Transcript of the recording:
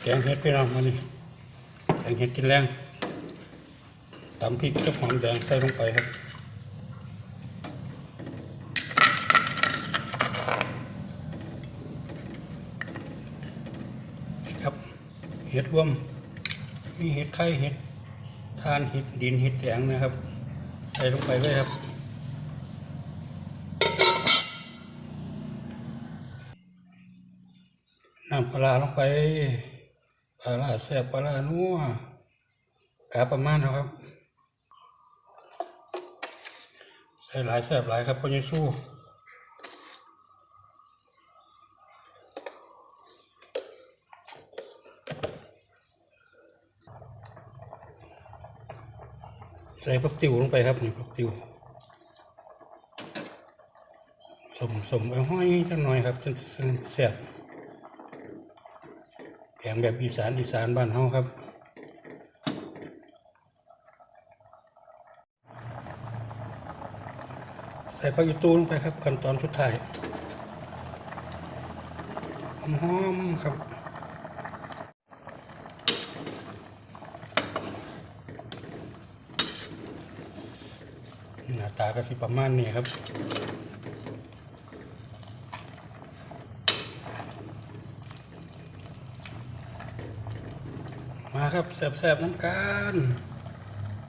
แกงเห็ดพี่น้องมานี่แกงเห็ดกินแรงตำพริกกับหอมแดงใส่ลงไปครับครับ เห็ดรวม มีเห็ดไข่เห็ดทานเห็ดดินเห็ดแดงนะครับ ใส่ลงไปเลยครับ น้ำปลาลงไปปลาแซ่บปลานัวกาประมาณนะครับใส่หลายแซ่บหลายครับพ่อเยซูใส่ผักติวลงไปครับนี่ผักติวสมสมเอาห้อยจังหน่อยครับจนจะแซ่บ งแบบอีสานอีสานบ้านเฮาครับใส่ผักอีตูลงไปครับขั้นตอนสุดท้ายหอมครับหน้าตาก็สิประมาณนี้ครับ มาครับแสบๆน้ำกัน